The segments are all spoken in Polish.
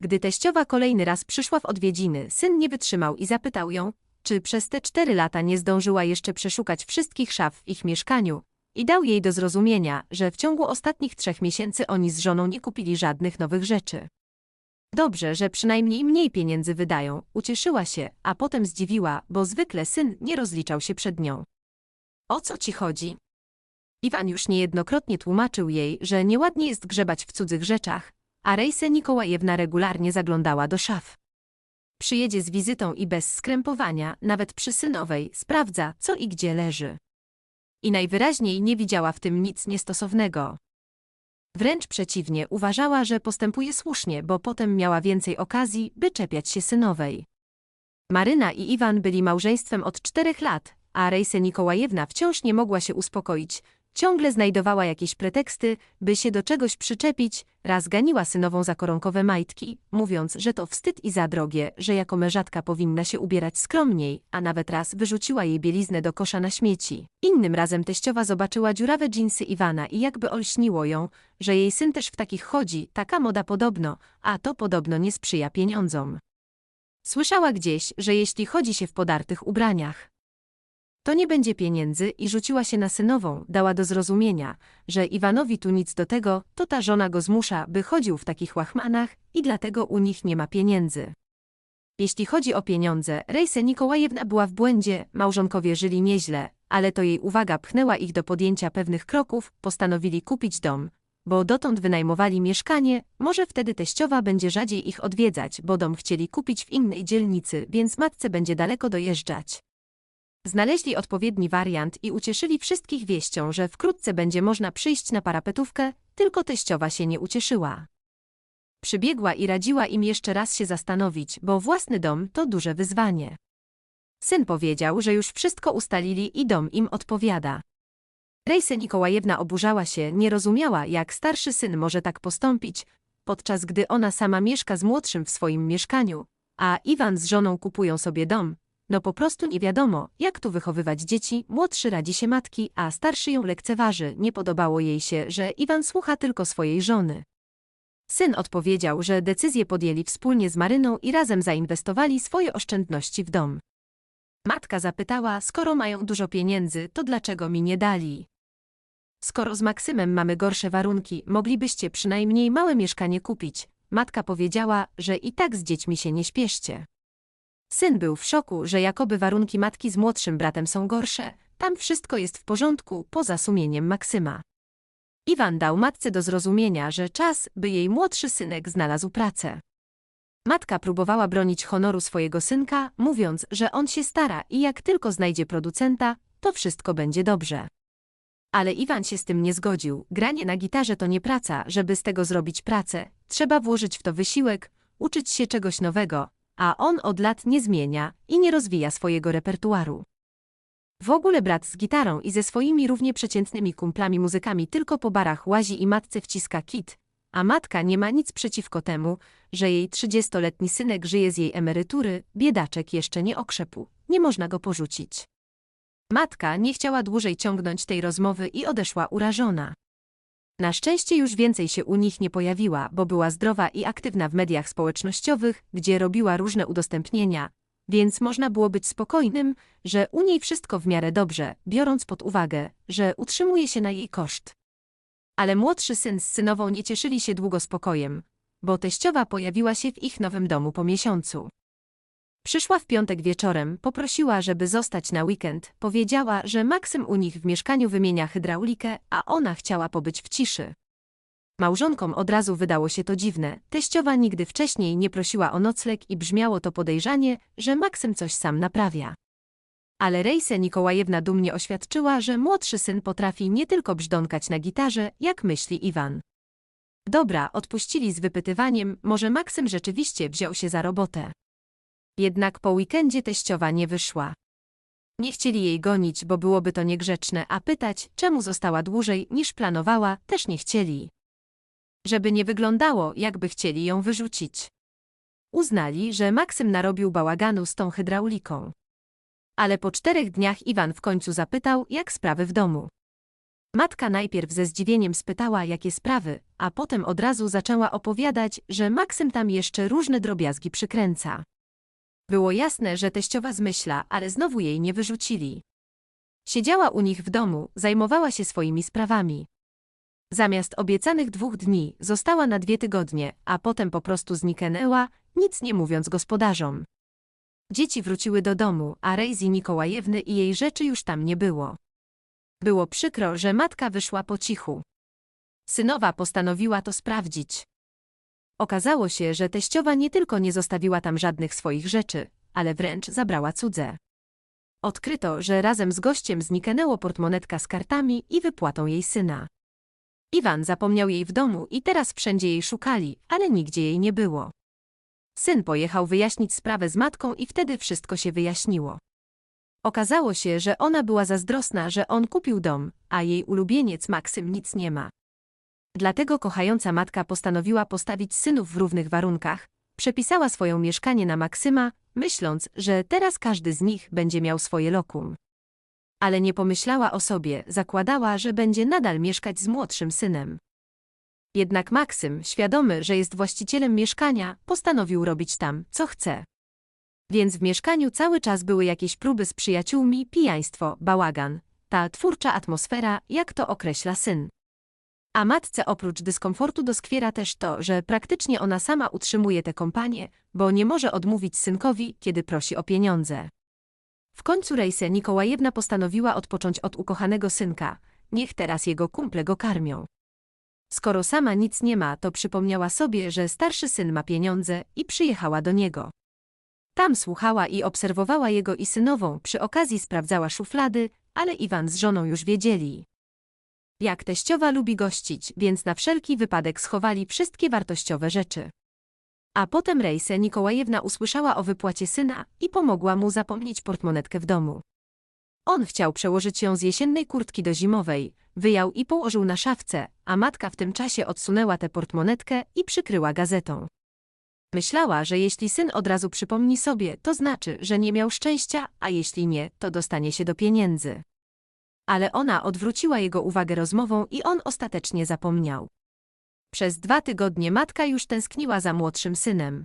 Gdy teściowa kolejny raz przyszła w odwiedziny, syn nie wytrzymał i zapytał ją, czy przez te cztery lata nie zdążyła jeszcze przeszukać wszystkich szaf w ich mieszkaniu i dał jej do zrozumienia, że w ciągu ostatnich trzech miesięcy oni z żoną nie kupili żadnych nowych rzeczy. Dobrze, że przynajmniej mniej pieniędzy wydają, ucieszyła się, a potem zdziwiła, bo zwykle syn nie rozliczał się przed nią. O co ci chodzi? Iwan już niejednokrotnie tłumaczył jej, że nieładnie jest grzebać w cudzych rzeczach, a Rejse Nikołajewna regularnie zaglądała do szaf. Przyjedzie z wizytą i bez skrępowania, nawet przy synowej, sprawdza, co i gdzie leży. I najwyraźniej nie widziała w tym nic niestosownego. Wręcz przeciwnie, uważała, że postępuje słusznie, bo potem miała więcej okazji, by czepiać się synowej. Maryna i Iwan byli małżeństwem od czterech lat, a Rejse Nikołajewna wciąż nie mogła się uspokoić. Ciągle znajdowała jakieś preteksty, by się do czegoś przyczepić, raz ganiła synową za koronkowe majtki, mówiąc, że to wstyd i za drogie, że jako mężatka powinna się ubierać skromniej, a nawet raz wyrzuciła jej bieliznę do kosza na śmieci. Innym razem teściowa zobaczyła dziurawe dżinsy Iwana i jakby olśniło ją, że jej syn też w takich chodzi, taka moda podobno, a to podobno nie sprzyja pieniądzom. Słyszała gdzieś, że jeśli chodzi się w podartych ubraniach, to nie będzie pieniędzy i rzuciła się na synową, dała do zrozumienia, że Iwanowi tu nic do tego, to ta żona go zmusza, by chodził w takich łachmanach i dlatego u nich nie ma pieniędzy. Jeśli chodzi o pieniądze, Rejse Nikołajewna była w błędzie, małżonkowie żyli nieźle, ale to jej uwaga pchnęła ich do podjęcia pewnych kroków, postanowili kupić dom, bo dotąd wynajmowali mieszkanie, może wtedy teściowa będzie rzadziej ich odwiedzać, bo dom chcieli kupić w innej dzielnicy, więc matce będzie daleko dojeżdżać. Znaleźli odpowiedni wariant i ucieszyli wszystkich wieścią, że wkrótce będzie można przyjść na parapetówkę, tylko teściowa się nie ucieszyła. Przybiegła i radziła im jeszcze raz się zastanowić, bo własny dom to duże wyzwanie. Syn powiedział, że już wszystko ustalili i dom im odpowiada. Rejse Nikołajewna oburzała się, nie rozumiała, jak starszy syn może tak postąpić, podczas gdy ona sama mieszka z młodszym w swoim mieszkaniu, a Iwan z żoną kupują sobie dom, no po prostu nie wiadomo, jak tu wychowywać dzieci, młodszy radzi się matki, a starszy ją lekceważy. Nie podobało jej się, że Iwan słucha tylko swojej żony. Syn odpowiedział, że decyzję podjęli wspólnie z Maryną i razem zainwestowali swoje oszczędności w dom. Matka zapytała, skoro mają dużo pieniędzy, to dlaczego mi nie dali? Skoro z Maksymem mamy gorsze warunki, moglibyście przynajmniej małe mieszkanie kupić. Matka powiedziała, że i tak z dziećmi się nie śpieszcie. Syn był w szoku, że jakoby warunki matki z młodszym bratem są gorsze. Tam wszystko jest w porządku, poza sumieniem Maksyma. Iwan dał matce do zrozumienia, że czas, by jej młodszy synek znalazł pracę. Matka próbowała bronić honoru swojego synka, mówiąc, że on się stara i jak tylko znajdzie producenta, to wszystko będzie dobrze. Ale Iwan się z tym nie zgodził. Granie na gitarze to nie praca, żeby z tego zrobić pracę. Trzeba włożyć w to wysiłek, uczyć się czegoś nowego, a on od lat nie zmienia i nie rozwija swojego repertuaru. W ogóle brat z gitarą i ze swoimi równie przeciętnymi kumplami muzykami tylko po barach łazi i matce wciska kit, a matka nie ma nic przeciwko temu, że jej trzydziestoletni synek żyje z jej emerytury, biedaczek jeszcze nie okrzepł, nie można go porzucić. Matka nie chciała dłużej ciągnąć tej rozmowy i odeszła urażona. Na szczęście już więcej się u nich nie pojawiła, bo była zdrowa i aktywna w mediach społecznościowych, gdzie robiła różne udostępnienia, więc można było być spokojnym, że u niej wszystko w miarę dobrze, biorąc pod uwagę, że utrzymuje się na jej koszt. Ale młodszy syn z synową nie cieszyli się długo spokojem, bo teściowa pojawiła się w ich nowym domu po miesiącu. Przyszła w piątek wieczorem, poprosiła, żeby zostać na weekend. Powiedziała, że Maksym u nich w mieszkaniu wymienia hydraulikę, a ona chciała pobyć w ciszy. Małżonkom od razu wydało się to dziwne. Teściowa nigdy wcześniej nie prosiła o nocleg i brzmiało to podejrzanie, że Maksym coś sam naprawia. Ale Rejse Nikołajewna dumnie oświadczyła, że młodszy syn potrafi nie tylko brzdąkać na gitarze, jak myśli Iwan. Dobra, odpuścili z wypytywaniem, może Maksym rzeczywiście wziął się za robotę. Jednak po weekendzie teściowa nie wyszła. Nie chcieli jej gonić, bo byłoby to niegrzeczne, a pytać, czemu została dłużej niż planowała, też nie chcieli. Żeby nie wyglądało, jakby chcieli ją wyrzucić. Uznali, że Maksym narobił bałaganu z tą hydrauliką. Ale po czterech dniach Iwan w końcu zapytał, jak sprawy w domu. Matka najpierw ze zdziwieniem spytała, jakie sprawy, a potem od razu zaczęła opowiadać, że Maksym tam jeszcze różne drobiazgi przykręca. Było jasne, że teściowa zmyśla, ale znowu jej nie wyrzucili. Siedziała u nich w domu, zajmowała się swoimi sprawami. Zamiast obiecanych dwóch dni została na dwie tygodnie, a potem po prostu zniknęła, nic nie mówiąc gospodarzom. Dzieci wróciły do domu, a Rejzi Nikołajewny i jej rzeczy już tam nie było. Było przykro, że matka wyszła po cichu. Synowa postanowiła to sprawdzić. Okazało się, że teściowa nie tylko nie zostawiła tam żadnych swoich rzeczy, ale wręcz zabrała cudze. Odkryto, że razem z gościem zniknęło portmonetka z kartami i wypłatą jej syna. Iwan zapomniał jej w domu i teraz wszędzie jej szukali, ale nigdzie jej nie było. Syn pojechał wyjaśnić sprawę z matką i wtedy wszystko się wyjaśniło. Okazało się, że ona była zazdrosna, że on kupił dom, a jej ulubieniec Maksym nic nie ma. Dlatego kochająca matka postanowiła postawić synów w równych warunkach, przepisała swoją mieszkanie na Maksyma, myśląc, że teraz każdy z nich będzie miał swoje lokum. Ale nie pomyślała o sobie, zakładała, że będzie nadal mieszkać z młodszym synem. Jednak Maksym, świadomy, że jest właścicielem mieszkania, postanowił robić tam, co chce. Więc w mieszkaniu cały czas były jakieś próby z przyjaciółmi, pijaństwo, bałagan. Ta twórcza atmosfera, jak to określa syn. A matce oprócz dyskomfortu doskwiera też to, że praktycznie ona sama utrzymuje tę kompanię, bo nie może odmówić synkowi, kiedy prosi o pieniądze. W końcu Rejse Nikołajewna postanowiła odpocząć od ukochanego synka, niech teraz jego kumple go karmią. Skoro sama nic nie ma, to przypomniała sobie, że starszy syn ma pieniądze i przyjechała do niego. Tam słuchała i obserwowała jego i synową, przy okazji sprawdzała szuflady, ale Iwan z żoną już wiedzieli. Jak teściowa lubi gościć, więc na wszelki wypadek schowali wszystkie wartościowe rzeczy. A potem Rejse Nikołajewna usłyszała o wypłacie syna i pomogła mu zapomnieć portmonetkę w domu. On chciał przełożyć ją z jesiennej kurtki do zimowej, wyjął i położył na szafce, a matka w tym czasie odsunęła tę portmonetkę i przykryła gazetą. Myślała, że jeśli syn od razu przypomni sobie, to znaczy, że nie miał szczęścia, a jeśli nie, to dostanie się do pieniędzy. Ale ona odwróciła jego uwagę rozmową i on ostatecznie zapomniał. Przez dwa tygodnie matka już tęskniła za młodszym synem.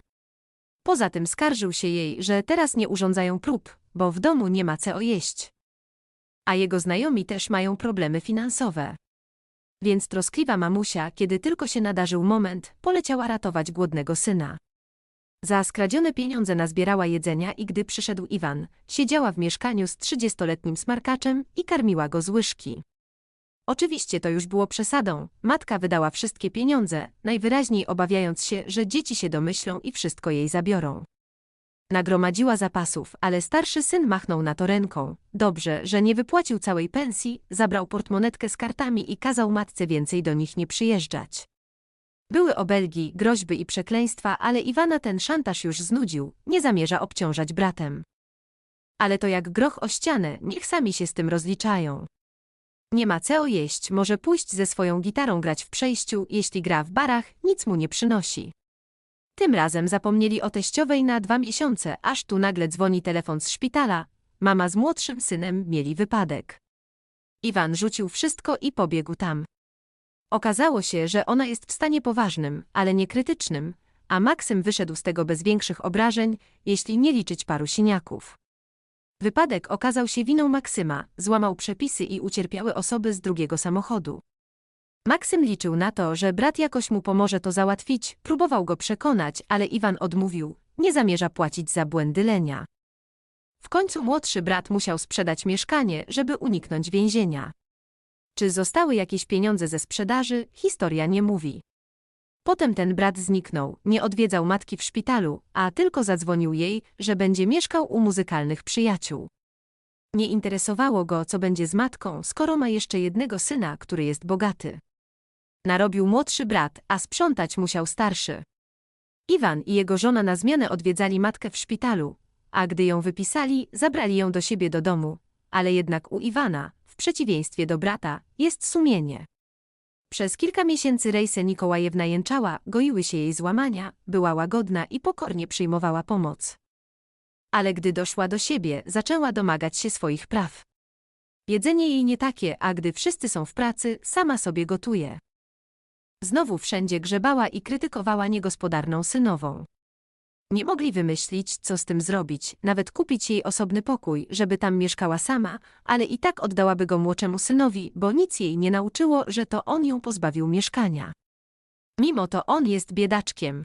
Poza tym skarżył się jej, że teraz nie urządzają prób, bo w domu nie ma co jeść. A jego znajomi też mają problemy finansowe. Więc troskliwa mamusia, kiedy tylko się nadarzył moment, poleciała ratować głodnego syna. Za skradzione pieniądze nazbierała jedzenia i gdy przyszedł Iwan, siedziała w mieszkaniu z trzydziestoletnim smarkaczem i karmiła go z łyżki. Oczywiście to już było przesadą. Matka wydała wszystkie pieniądze, najwyraźniej obawiając się, że dzieci się domyślą i wszystko jej zabiorą. Nagromadziła zapasów, ale starszy syn machnął na to ręką. Dobrze, że nie wypłacił całej pensji, zabrał portmonetkę z kartami i kazał matce więcej do nich nie przyjeżdżać. Były obelgi, groźby i przekleństwa, ale Iwana ten szantaż już znudził, nie zamierza obciążać bratem. Ale to jak groch o ścianę, niech sami się z tym rozliczają. Nie ma co jeść, może pójść ze swoją gitarą grać w przejściu, jeśli gra w barach, nic mu nie przynosi. Tym razem zapomnieli o teściowej na dwa miesiące, aż tu nagle dzwoni telefon z szpitala. Mama z młodszym synem mieli wypadek. Iwan rzucił wszystko i pobiegł tam. Okazało się, że ona jest w stanie poważnym, ale nie krytycznym, a Maksym wyszedł z tego bez większych obrażeń, jeśli nie liczyć paru siniaków. Wypadek okazał się winą Maksyma, złamał przepisy i ucierpiały osoby z drugiego samochodu. Maksym liczył na to, że brat jakoś mu pomoże to załatwić, próbował go przekonać, ale Iwan odmówił, nie zamierza płacić za błędy Lenia. W końcu młodszy brat musiał sprzedać mieszkanie, żeby uniknąć więzienia. Czy zostały jakieś pieniądze ze sprzedaży, historia nie mówi. Potem ten brat zniknął, nie odwiedzał matki w szpitalu, a tylko zadzwonił jej, że będzie mieszkał u muzykalnych przyjaciół. Nie interesowało go, co będzie z matką, skoro ma jeszcze jednego syna, który jest bogaty. Narobił młodszy brat, a sprzątać musiał starszy. Iwan i jego żona na zmianę odwiedzali matkę w szpitalu, a gdy ją wypisali, zabrali ją do siebie do domu, ale jednak u Iwana, przeciwieństwie do brata, jest sumienie. Przez kilka miesięcy Rejse Nikołajewna jęczała, goiły się jej złamania, była łagodna i pokornie przyjmowała pomoc. Ale gdy doszła do siebie, zaczęła domagać się swoich praw. Jedzenie jej nie takie, a gdy wszyscy są w pracy, sama sobie gotuje. Znowu wszędzie grzebała i krytykowała niegospodarną synową. Nie mogli wymyślić, co z tym zrobić, nawet kupić jej osobny pokój, żeby tam mieszkała sama, ale i tak oddałaby go młodszemu synowi, bo nic jej nie nauczyło, że to on ją pozbawił mieszkania. Mimo to on jest biedaczkiem.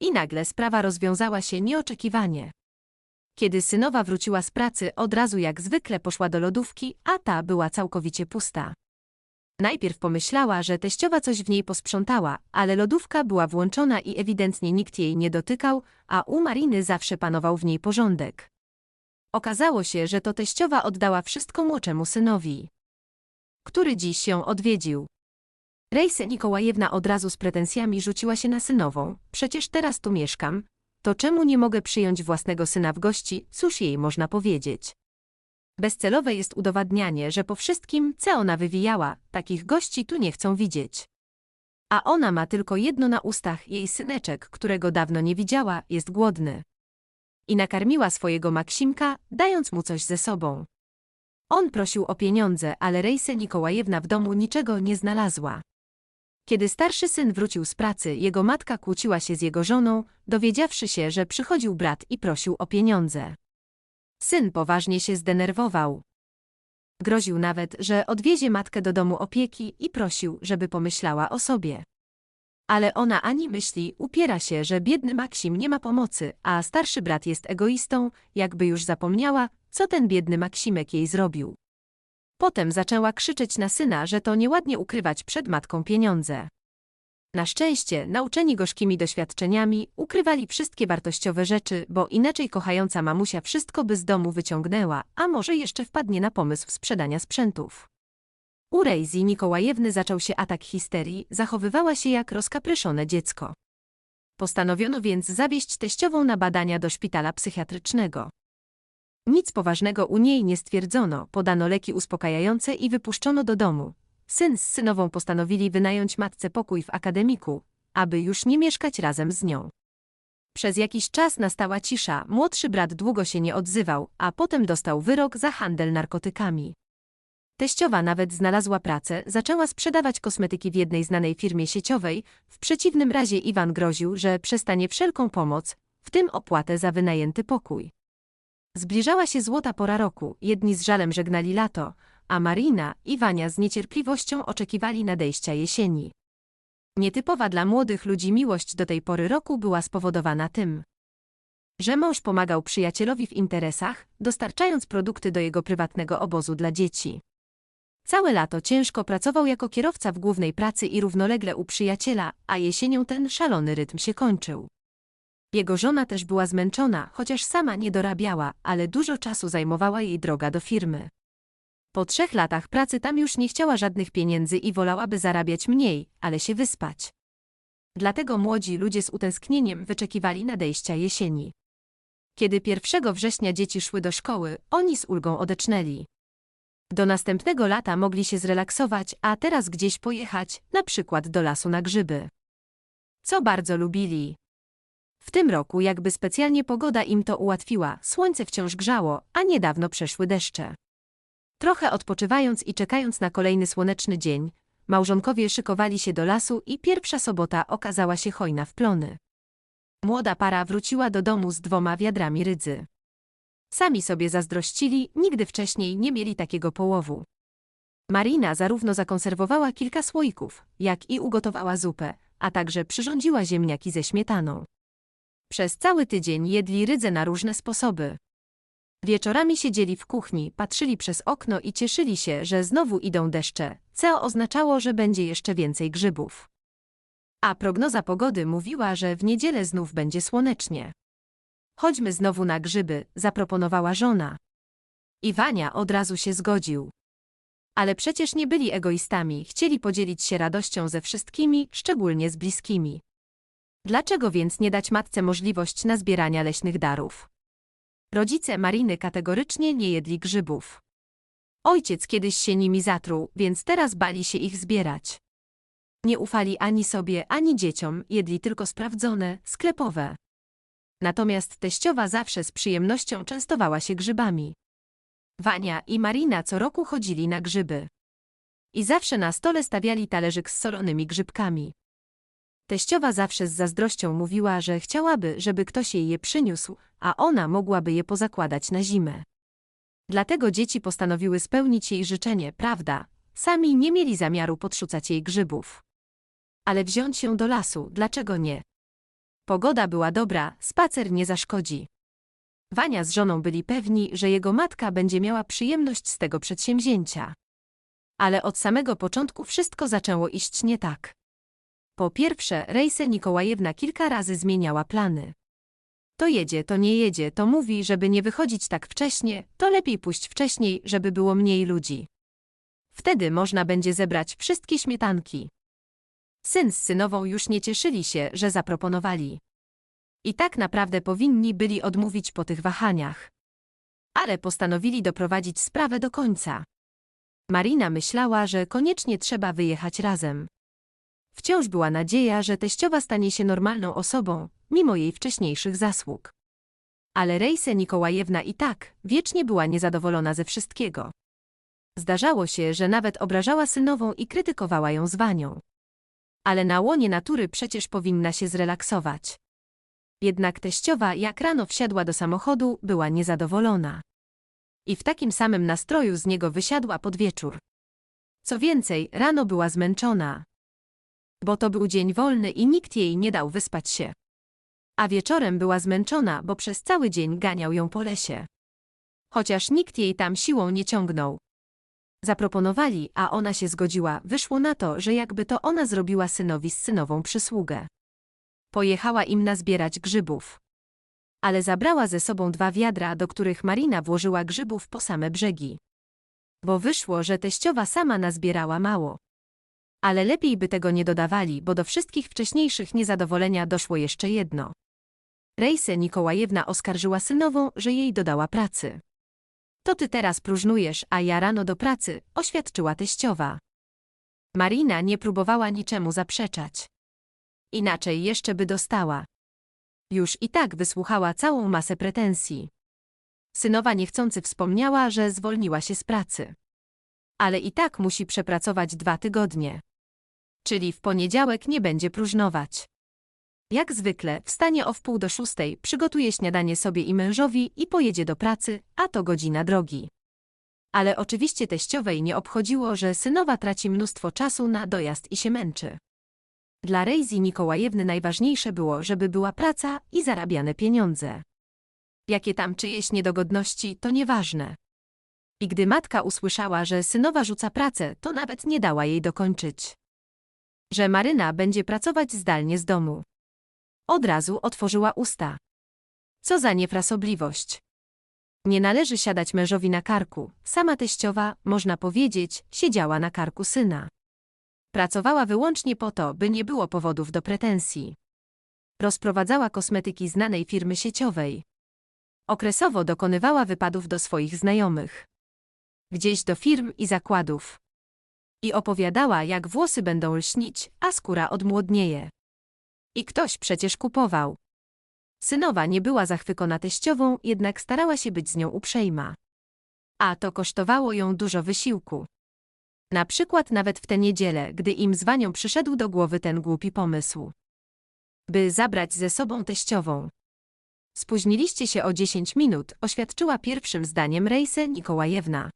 I nagle sprawa rozwiązała się nieoczekiwanie. Kiedy synowa wróciła z pracy, od razu jak zwykle poszła do lodówki, a ta była całkowicie pusta. Najpierw pomyślała, że teściowa coś w niej posprzątała, ale lodówka była włączona i ewidentnie nikt jej nie dotykał, a u Mariny zawsze panował w niej porządek. Okazało się, że to teściowa oddała wszystko młodszemu synowi, który dziś ją odwiedził. Rejse Nikołajewna od razu z pretensjami rzuciła się na synową. Przecież teraz tu mieszkam. To czemu nie mogę przyjąć własnego syna w gości, cóż jej można powiedzieć? Bezcelowe jest udowadnianie, że po wszystkim, co ona wywijała, takich gości tu nie chcą widzieć. A ona ma tylko jedno na ustach, jej syneczek, którego dawno nie widziała, jest głodny. I nakarmiła swojego Maksimka, dając mu coś ze sobą. On prosił o pieniądze, ale Rejse Nikołajewna w domu niczego nie znalazła. Kiedy starszy syn wrócił z pracy, jego matka kłóciła się z jego żoną, dowiedziawszy się, że przychodził brat i prosił o pieniądze. Syn poważnie się zdenerwował. Groził nawet, że odwiezie matkę do domu opieki i prosił, żeby pomyślała o sobie. Ale ona ani myśli, upiera się, że biedny Maksim nie ma pomocy, a starszy brat jest egoistą, jakby już zapomniała, co ten biedny Maksimek jej zrobił. Potem zaczęła krzyczeć na syna, że to nieładnie ukrywać przed matką pieniądze. Na szczęście, nauczeni gorzkimi doświadczeniami, ukrywali wszystkie wartościowe rzeczy, bo inaczej kochająca mamusia wszystko by z domu wyciągnęła, a może jeszcze wpadnie na pomysł sprzedania sprzętów. U Rejzi Mikołajewny zaczął się atak histerii, zachowywała się jak rozkapryszone dziecko. Postanowiono więc zawieźć teściową na badania do szpitala psychiatrycznego. Nic poważnego u niej nie stwierdzono, podano leki uspokajające i wypuszczono do domu. Syn z synową postanowili wynająć matce pokój w akademiku, aby już nie mieszkać razem z nią. Przez jakiś czas nastała cisza, młodszy brat długo się nie odzywał, a potem dostał wyrok za handel narkotykami. Teściowa nawet znalazła pracę, zaczęła sprzedawać kosmetyki w jednej znanej firmie sieciowej, w przeciwnym razie Iwan groził, że przestanie wszelką pomoc, w tym opłatę za wynajęty pokój. Zbliżała się złota pora roku, jedni z żalem żegnali lato, a Marina i Wania z niecierpliwością oczekiwali nadejścia jesieni. Nietypowa dla młodych ludzi miłość do tej pory roku była spowodowana tym, że mąż pomagał przyjacielowi w interesach, dostarczając produkty do jego prywatnego obozu dla dzieci. Całe lato ciężko pracował jako kierowca w głównej pracy i równolegle u przyjaciela, a jesienią ten szalony rytm się kończył. Jego żona też była zmęczona, chociaż sama nie dorabiała, ale dużo czasu zajmowała jej droga do firmy. Po trzech latach pracy tam już nie chciała żadnych pieniędzy i wolałaby zarabiać mniej, ale się wyspać. Dlatego młodzi ludzie z utęsknieniem wyczekiwali nadejścia jesieni. Kiedy 1 września dzieci szły do szkoły, oni z ulgą odecznęli. Do następnego lata mogli się zrelaksować, a teraz gdzieś pojechać, na przykład do lasu na grzyby. Co bardzo lubili. W tym roku jakby specjalnie pogoda im to ułatwiła, słońce wciąż grzało, a niedawno przeszły deszcze. Trochę odpoczywając i czekając na kolejny słoneczny dzień, małżonkowie szykowali się do lasu i pierwsza sobota okazała się hojna w plony. Młoda para wróciła do domu z dwoma wiadrami rydzy. Sami sobie zazdrościli, nigdy wcześniej nie mieli takiego połowu. Marina zarówno zakonserwowała kilka słoików, jak i ugotowała zupę, a także przyrządziła ziemniaki ze śmietaną. Przez cały tydzień jedli rydze na różne sposoby. Wieczorami siedzieli w kuchni, patrzyli przez okno i cieszyli się, że znowu idą deszcze, co oznaczało, że będzie jeszcze więcej grzybów. A prognoza pogody mówiła, że w niedzielę znów będzie słonecznie. Chodźmy znowu na grzyby, zaproponowała żona. Iwania od razu się zgodził. Ale przecież nie byli egoistami, chcieli podzielić się radością ze wszystkimi, szczególnie z bliskimi. Dlaczego więc nie dać matce możliwość nazbierania leśnych darów? Rodzice Mariny kategorycznie nie jedli grzybów. Ojciec kiedyś się nimi zatruł, więc teraz bali się ich zbierać. Nie ufali ani sobie, ani dzieciom, jedli tylko sprawdzone, sklepowe. Natomiast teściowa zawsze z przyjemnością częstowała się grzybami. Wania i Marina co roku chodzili na grzyby. I zawsze na stole stawiali talerzyk z solonymi grzybkami. Teściowa zawsze z zazdrością mówiła, że chciałaby, żeby ktoś jej je przyniósł, a ona mogłaby je pozakładać na zimę. Dlatego dzieci postanowiły spełnić jej życzenie, prawda? Sami nie mieli zamiaru podrzucać jej grzybów. Ale wziąć ją do lasu, dlaczego nie? Pogoda była dobra, spacer nie zaszkodzi. Wania z żoną byli pewni, że jego matka będzie miała przyjemność z tego przedsięwzięcia. Ale od samego początku wszystko zaczęło iść nie tak. Po pierwsze, Rejse Nikołajewna kilka razy zmieniała plany. To jedzie, to nie jedzie, to mówi, żeby nie wychodzić tak wcześnie, to lepiej pójść wcześniej, żeby było mniej ludzi. Wtedy można będzie zebrać wszystkie śmietanki. Syn z synową już nie cieszyli się, że zaproponowali. I tak naprawdę powinni byli odmówić po tych wahaniach. Ale postanowili doprowadzić sprawę do końca. Marina myślała, że koniecznie trzeba wyjechać razem. Wciąż była nadzieja, że teściowa stanie się normalną osobą, mimo jej wcześniejszych zasług. Ale Rejse Nikołajewna i tak wiecznie była niezadowolona ze wszystkiego. Zdarzało się, że nawet obrażała synową i krytykowała ją z Wanią. Ale na łonie natury przecież powinna się zrelaksować. Jednak teściowa, jak rano wsiadła do samochodu, była niezadowolona. I w takim samym nastroju z niego wysiadła pod wieczór. Co więcej, rano była zmęczona. Bo to był dzień wolny i nikt jej nie dał wyspać się. A wieczorem była zmęczona, bo przez cały dzień ganiał ją po lesie. Chociaż nikt jej tam siłą nie ciągnął. Zaproponowali, a ona się zgodziła, wyszło na to, że jakby to ona zrobiła synowi z synową przysługę. Pojechała im nazbierać grzybów. Ale zabrała ze sobą dwa wiadra, do których Marina włożyła grzybów po same brzegi. Bo wyszło, że teściowa sama nazbierała mało. Ale lepiej by tego nie dodawali, bo do wszystkich wcześniejszych niezadowolenia doszło jeszcze jedno. Rejse Nikołajewna oskarżyła synową, że jej dodała pracy. To ty teraz próżnujesz, a ja rano do pracy, oświadczyła teściowa. Marina nie próbowała niczemu zaprzeczać. Inaczej jeszcze by dostała. Już i tak wysłuchała całą masę pretensji. Synowa niechcący wspomniała, że zwolniła się z pracy. Ale i tak musi przepracować dwa tygodnie. Czyli w poniedziałek nie będzie próżnować. Jak zwykle, wstanie o wpół do szóstej, przygotuje śniadanie sobie i mężowi i pojedzie do pracy, a to godzina drogi. Ale oczywiście teściowej nie obchodziło, że synowa traci mnóstwo czasu na dojazd i się męczy. Dla Rejzi Nikołajewny najważniejsze było, żeby była praca i zarabiane pieniądze. Jakie tam czyjeś niedogodności, to nieważne. I gdy matka usłyszała, że synowa rzuca pracę, to nawet nie dała jej dokończyć. Że Maryna będzie pracować zdalnie z domu. Od razu otworzyła usta. Co za niefrasobliwość. Nie należy siadać mężowi na karku. Sama teściowa, można powiedzieć, siedziała na karku syna. Pracowała wyłącznie po to, by nie było powodów do pretensji. Rozprowadzała kosmetyki znanej firmy sieciowej. Okresowo dokonywała wypadów do swoich znajomych. Gdzieś do firm i zakładów. I opowiadała, jak włosy będą lśnić, a skóra odmłodnieje. I ktoś przecież kupował. Synowa nie była zachwycona teściową, jednak starała się być z nią uprzejma. A to kosztowało ją dużo wysiłku. Na przykład nawet w tę niedzielę, gdy im z Wanią przyszedł do głowy ten głupi pomysł. By zabrać ze sobą teściową. Spóźniliście się o 10 minut, oświadczyła pierwszym zdaniem Rejse Nikołajewna.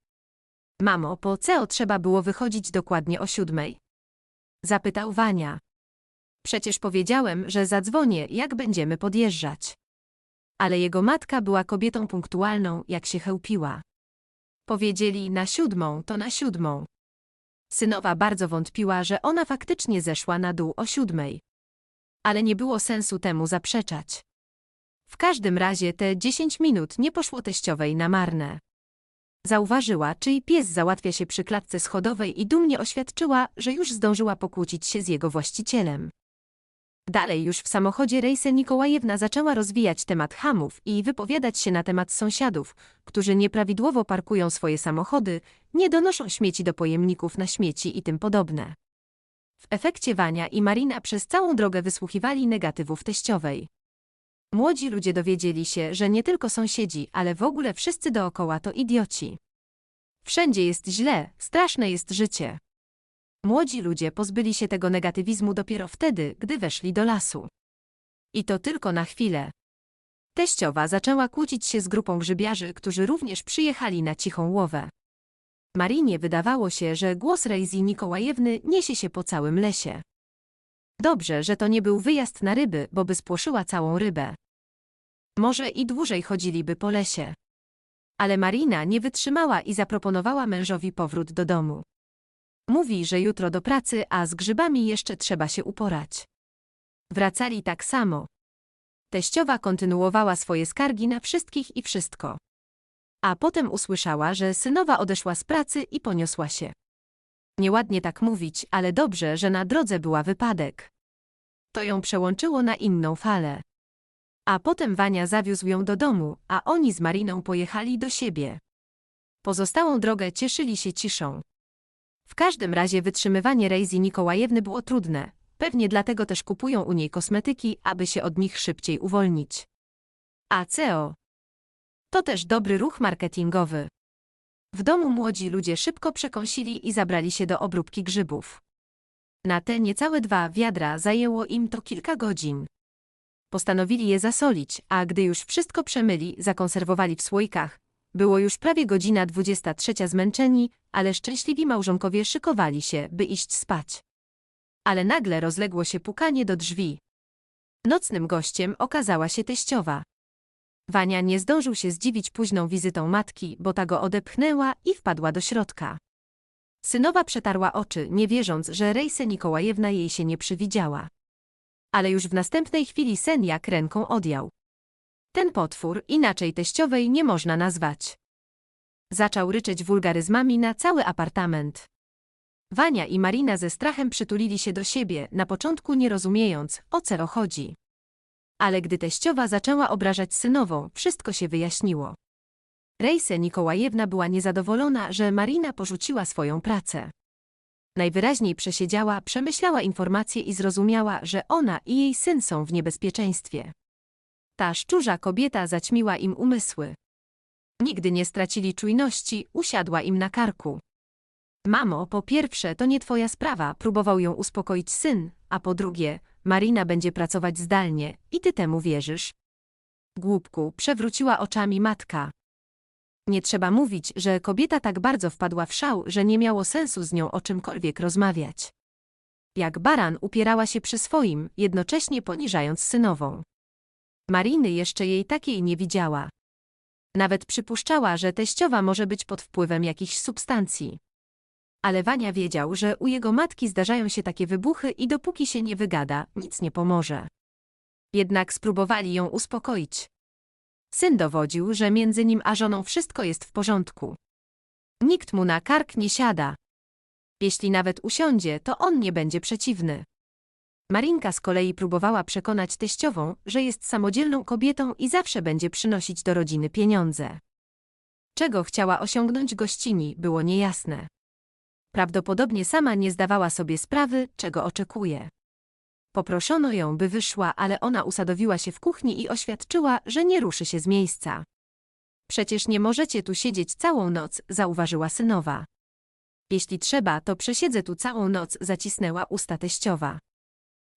Mamo, po co trzeba było wychodzić dokładnie o siódmej? Zapytał Wania. Przecież powiedziałem, że zadzwonię, jak będziemy podjeżdżać. Ale jego matka była kobietą punktualną, jak się chełpiła. Powiedzieli na siódmą, to na siódmą. Synowa bardzo wątpiła, że ona faktycznie zeszła na dół o siódmej. Ale nie było sensu temu zaprzeczać. W każdym razie te dziesięć minut nie poszło teściowej na marne. Zauważyła, czyj pies załatwia się przy klatce schodowej i dumnie oświadczyła, że już zdążyła pokłócić się z jego właścicielem. Dalej już w samochodzie Rejse Nikołajewna zaczęła rozwijać temat hamów i wypowiadać się na temat sąsiadów, którzy nieprawidłowo parkują swoje samochody, nie donoszą śmieci do pojemników na śmieci i tym podobne. W efekcie Wania i Marina przez całą drogę wysłuchiwali negatywów teściowej. Młodzi ludzie dowiedzieli się, że nie tylko sąsiedzi, ale w ogóle wszyscy dookoła to idioci. Wszędzie jest źle, straszne jest życie. Młodzi ludzie pozbyli się tego negatywizmu dopiero wtedy, gdy weszli do lasu. I to tylko na chwilę. Teściowa zaczęła kłócić się z grupą grzybiarzy, którzy również przyjechali na cichą łowę. Marinie wydawało się, że głos Rejzi Nikołajewny niesie się po całym lesie. Dobrze, że to nie był wyjazd na ryby, bo by spłoszyła całą rybę. Może i dłużej chodziliby po lesie. Ale Marina nie wytrzymała i zaproponowała mężowi powrót do domu. Mówi, że jutro do pracy, a z grzybami jeszcze trzeba się uporać. Wracali tak samo. Teściowa kontynuowała swoje skargi na wszystkich i wszystko. A potem usłyszała, że synowa odeszła z pracy i poniosła się. Nieładnie tak mówić, ale dobrze, że na drodze była wypadek. To ją przełączyło na inną falę. A potem Wania zawiózł ją do domu, a oni z Mariną pojechali do siebie. Pozostałą drogę cieszyli się ciszą. W każdym razie wytrzymywanie Rejzi Nikołajewny było trudne, pewnie dlatego też kupują u niej kosmetyki, aby się od nich szybciej uwolnić. A CEO to też dobry ruch marketingowy. W domu młodzi ludzie szybko przekąsili i zabrali się do obróbki grzybów. Na te niecałe dwa wiadra zajęło im to kilka godzin. Postanowili je zasolić, a gdy już wszystko przemyli, zakonserwowali w słoikach. Było już prawie godzina 23 zmęczeni, ale szczęśliwi małżonkowie szykowali się, by iść spać. Ale nagle rozległo się pukanie do drzwi. Nocnym gościem okazała się teściowa. Wania nie zdążył się zdziwić późną wizytą matki, bo ta go odepchnęła i wpadła do środka. Synowa przetarła oczy, nie wierząc, że Rejse Nikołajewna jej się nie przywidziała. Ale już w następnej chwili sen jak ręką odjął. Ten potwór inaczej teściowej nie można nazwać. Zaczął ryczeć wulgaryzmami na cały apartament. Wania i Marina ze strachem przytulili się do siebie, na początku nie rozumiejąc, o co chodzi. Ale gdy teściowa zaczęła obrażać synową, wszystko się wyjaśniło. Rejse Nikołajewna była niezadowolona, że Marina porzuciła swoją pracę. Najwyraźniej przesiedziała, przemyślała informacje i zrozumiała, że ona i jej syn są w niebezpieczeństwie. Ta szczurza kobieta zaćmiła im umysły. Nigdy nie stracili czujności, usiadła im na karku. Mamo, po pierwsze, to nie twoja sprawa, próbował ją uspokoić syn, a po drugie, Marina będzie pracować zdalnie i ty temu wierzysz. Głupku, przewróciła oczami matka. Nie trzeba mówić, że kobieta tak bardzo wpadła w szał, że nie miało sensu z nią o czymkolwiek rozmawiać. Jak baran upierała się przy swoim, jednocześnie poniżając synową. Mariny jeszcze jej takiej nie widziała. Nawet przypuszczała, że teściowa może być pod wpływem jakichś substancji. Ale Wania wiedział, że u jego matki zdarzają się takie wybuchy i dopóki się nie wygada, nic nie pomoże. Jednak spróbowali ją uspokoić. Syn dowodził, że między nim a żoną wszystko jest w porządku. Nikt mu na kark nie siada. Jeśli nawet usiądzie, to on nie będzie przeciwny. Marinka z kolei próbowała przekonać teściową, że jest samodzielną kobietą i zawsze będzie przynosić do rodziny pieniądze. Czego chciała osiągnąć gościni, było niejasne. Prawdopodobnie sama nie zdawała sobie sprawy, czego oczekuje. Poproszono ją, by wyszła, ale ona usadowiła się w kuchni i oświadczyła, że nie ruszy się z miejsca. Przecież nie możecie tu siedzieć całą noc, zauważyła synowa. Jeśli trzeba, to przesiedzę tu całą noc, zacisnęła usta teściowa.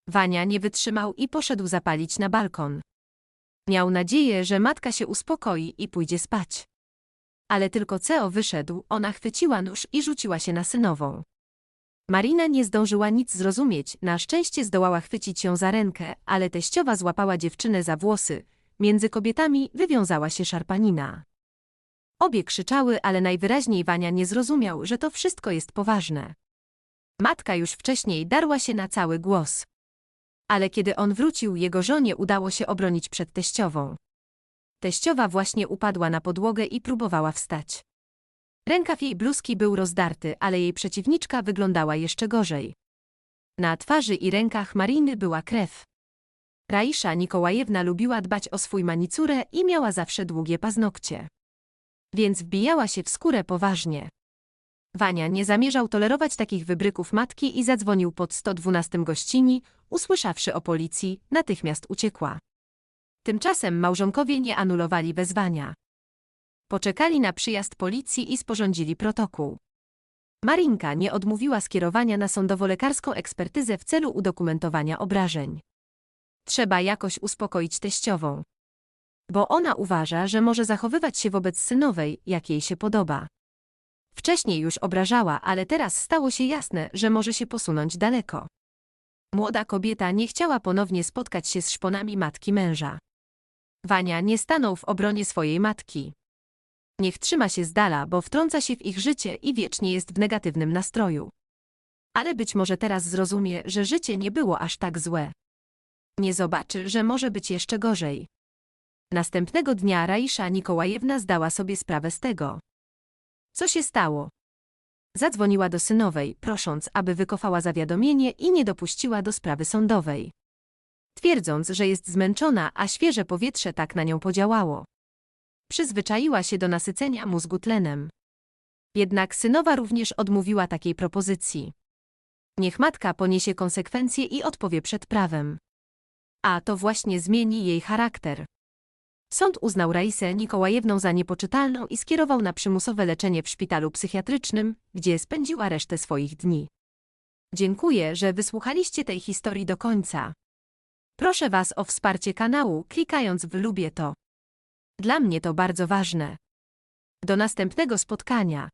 Wania nie wytrzymał i poszedł zapalić na balkon. Miał nadzieję, że matka się uspokoi i pójdzie spać. Ale tylko Ceo wyszedł, ona chwyciła nóż i rzuciła się na synową. Marina nie zdążyła nic zrozumieć, na szczęście zdołała chwycić ją za rękę, ale teściowa złapała dziewczynę za włosy. Między kobietami wywiązała się szarpanina. Obie krzyczały, ale najwyraźniej Wania nie zrozumiał, że to wszystko jest poważne. Matka już wcześniej darła się na cały głos. Ale kiedy on wrócił, jego żonie udało się obronić przed teściową. Teściowa właśnie upadła na podłogę i próbowała wstać. Rękaw jej bluzki był rozdarty, ale jej przeciwniczka wyglądała jeszcze gorzej. Na twarzy i rękach Mariny była krew. Raisza Nikołajewna lubiła dbać o swój manicurę i miała zawsze długie paznokcie. Więc wbijała się w skórę poważnie. Wania nie zamierzał tolerować takich wybryków matki i zadzwonił pod 112 gościni, usłyszawszy o policji, natychmiast uciekła. Tymczasem małżonkowie nie anulowali wezwania. Poczekali na przyjazd policji i sporządzili protokół. Marinka nie odmówiła skierowania na sądowo-lekarską ekspertyzę w celu udokumentowania obrażeń. Trzeba jakoś uspokoić teściową. Bo ona uważa, że może zachowywać się wobec synowej, jak jej się podoba. Wcześniej już obrażała, ale teraz stało się jasne, że może się posunąć daleko. Młoda kobieta nie chciała ponownie spotkać się z szponami matki męża. Wania nie stanął w obronie swojej matki. Niech trzyma się z dala, bo wtrąca się w ich życie i wiecznie jest w negatywnym nastroju. Ale być może teraz zrozumie, że życie nie było aż tak złe. Nie zobaczy, że może być jeszcze gorzej. Następnego dnia Raisza Nikołajewna zdała sobie sprawę z tego. Co się stało? Zadzwoniła do synowej, prosząc, aby wykofała zawiadomienie i nie dopuściła do sprawy sądowej. Twierdząc, że jest zmęczona, a świeże powietrze tak na nią podziałało. Przyzwyczaiła się do nasycenia mózgu tlenem. Jednak synowa również odmówiła takiej propozycji. Niech matka poniesie konsekwencje i odpowie przed prawem. A to właśnie zmieni jej charakter. Sąd uznał Raisę Nikołajewną za niepoczytalną i skierował na przymusowe leczenie w szpitalu psychiatrycznym, gdzie spędziła resztę swoich dni. Dziękuję, że wysłuchaliście tej historii do końca. Proszę Was o wsparcie kanału, klikając w lubię to. Dla mnie to bardzo ważne. Do następnego spotkania.